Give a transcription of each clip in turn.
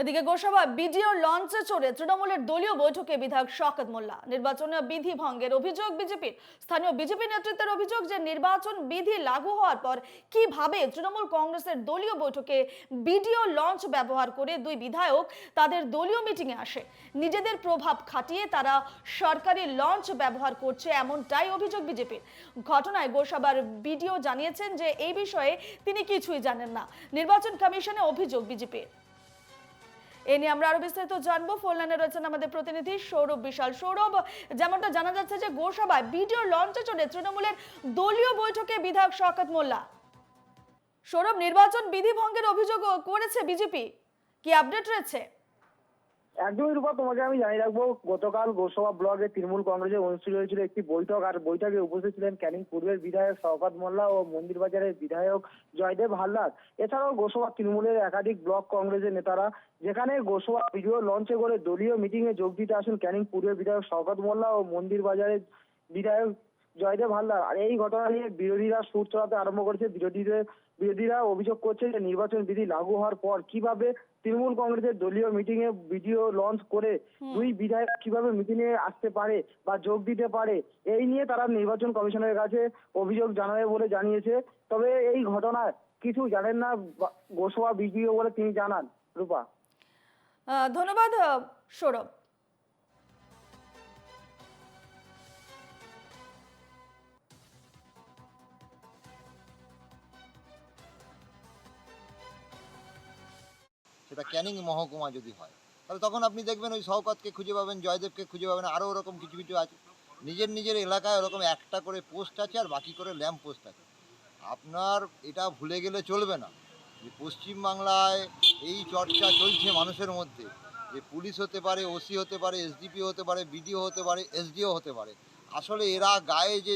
এদিকে গোসাবা বিডিও লঞ্চে চড়ে তৃণমূলের দলীয় বৈঠকে বিধায়ক শওকত মোল্লা। নির্বাচনীয় বিধি ভঙ্গের অভিযোগ বিজেপির। স্থানীয় বিজেপি নেতৃত্বের অভিযোগ যে নির্বাচন বিধি লাগু হওয়ার পর কীভাবে তৃণমূল কংগ্রেসের দলীয় বৈঠকে বিডিও লঞ্চ ব্যবহার করে দুই বিধায়ক তাদের দলীয় মিটিংয়ে আসে। নিজেদের প্রভাব খাটিয়ে তারা সরকারি লঞ্চ ব্যবহার করছে এমনটাই অভিযোগ বিজেপির। ঘটনায় গোসাবার বিডিও জানিয়েছেন যে এই বিষয়ে তিনি কিছুই জানেন না। নির্বাচন কমিশনে অভিযোগ বিজেপির। এ নিয়ে আমরা আরও বিস্তারিত জানব। ফোন লাইনে রয়েছেন আমাদের প্রতিনিধি সৌরভ বিশাল। সৌরভ, যেমনটা জানা যাচ্ছে যে গোসভায় ভিডিও লঞ্চে চলে তৃণমূলের দলীয় বৈঠকে বিধায়ক শওকত মোল্লা। সৌরভ, নির্বাচন বিধি ভঙ্গের অভিযোগ করেছে বিজেপি। কি আপডেট রয়েছে? একদমই রূপা, তোমাকে আমি জানিয়ে রাখব, গতকাল গোসভা ব্লকে তৃণমূল কংগ্রেসে অনুষ্ঠিত হয়েছিল একটি বৈঠক, আর বৈঠকে উপস্থিত ছিলেন ক্যানিং পূর্বের বিধায়ক শওকত মোল্লা ও মন্দিরবাজারের বিধায়ক জয়দেব হালদার। এছাড়াও গোসভা তৃণমূলের একাধিক ব্লক কংগ্রেসের নেতারা, যেখানে গোসভা ভিডিও লঞ্চে করে দলীয় মিটিংয়ে যোগ দিতে আসেন ক্যানিং পূর্বের বিধায়ক শওকত মোল্লা ও মন্দির বাজারের বিধায়ক জয়দেব হালদার। আর এই ঘটনা নিয়ে বিরোধীরা সুর চড়াতে আরম্ভ করেছে। বিরোধীদের বিরোধীরা অভিযোগ করছে যে নির্বাচন বিধি লাগু হওয়ার পর কীভাবে তৃণমূল কংগ্রেসের দলীয় মিটিং এ ভিডিও লঞ্চ করে দুই বিধায়ক কীভাবে মিটিং এ আসতে পারে বা যোগ দিতে পারে এই নিয়ে তারা নির্বাচন কমিশনের কাছে অভিযোগ জানাবে বলে জানিয়েছে। তবে এই ঘটনায় কিছু জানেন না বা- গোসভা বিডিও বলে তিনি জানান। রূপা। ধন্যবাদ সৌরভ। সেটা ক্যানিং মহকুমা যদি হয়, তাহলে তখন আপনি দেখবেন ওই শওকতকে খুঁজে পাবেন, জয়দেবকে খুঁজে পাবেন আরও ওরকম কিছু কিছু আছে। নিজের নিজের এলাকায় ওরকম একটা করে পোস্ট আছে আর বাকি করে ল্যাম্প পোস্ট আছে। আপনার এটা ভুলে গেলে চলবে না। যে পশ্চিমবাংলায় এই চর্চা চলছে মানুষের মধ্যে, যে পুলিশ হতে পারে, ওসি হতে পারে এসডিপি হতে পারে, বিডিও হতে পারে, এসডিও হতে পারে আসলে এরা গায়ে যে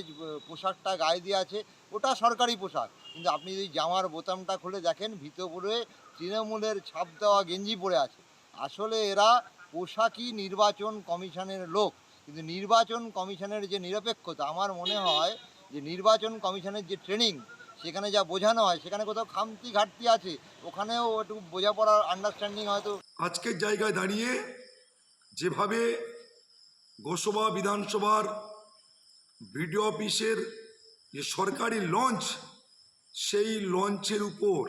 পোশাকটা গায়ে দিয়ে আছে, ওটা সরকারি পোশাক। কিন্তু আপনি যদি জামার বোতামটা খুলে দেখেন, ভিতরে তৃণমূলের ছাপ দেওয়া গেঞ্জি পরে আছে। আসলে এরা পোশাকই নির্বাচন কমিশনের লোক। কিন্তু নির্বাচন কমিশনের যে নিরপেক্ষতা, আমার মনে হয় যে নির্বাচন কমিশনের যে ট্রেনিং, সেখানে যা বোঝানো হয়, সেখানে কোথাও খামতি ঘাটতি আছে, ওখানেও একটু বোঝাপড়ার আন্ডারস্ট্যান্ডিং হয়তো আজকের জায়গায় দাঁড়িয়ে যেভাবে গোসভা বিধানসভার বিডিও অফিসের যে সরকারি লঞ্চ সেই লঞ্চের উপর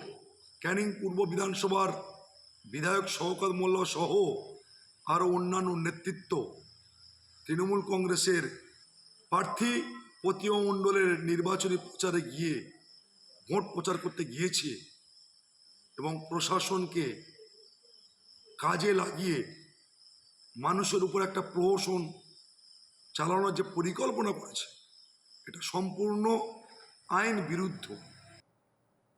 ক্যানিং পূর্ব বিধানসভার বিধায়ক শওকত মোল্লা সহ আরও অন্যান্য নেতৃত্ব, তৃণমূল কংগ্রেসের প্রার্থী প্রতিমা মণ্ডলের নির্বাচনী প্রচারে গিয়ে ভোট প্রচার করতে গিয়েছে এবং প্রশাসনকে কাজে লাগিয়ে মানুষের উপর একটা প্রহসন চালানোর যে পরিকল্পনা করেছে এটা সম্পূর্ণ আইন বিরুদ্ধ।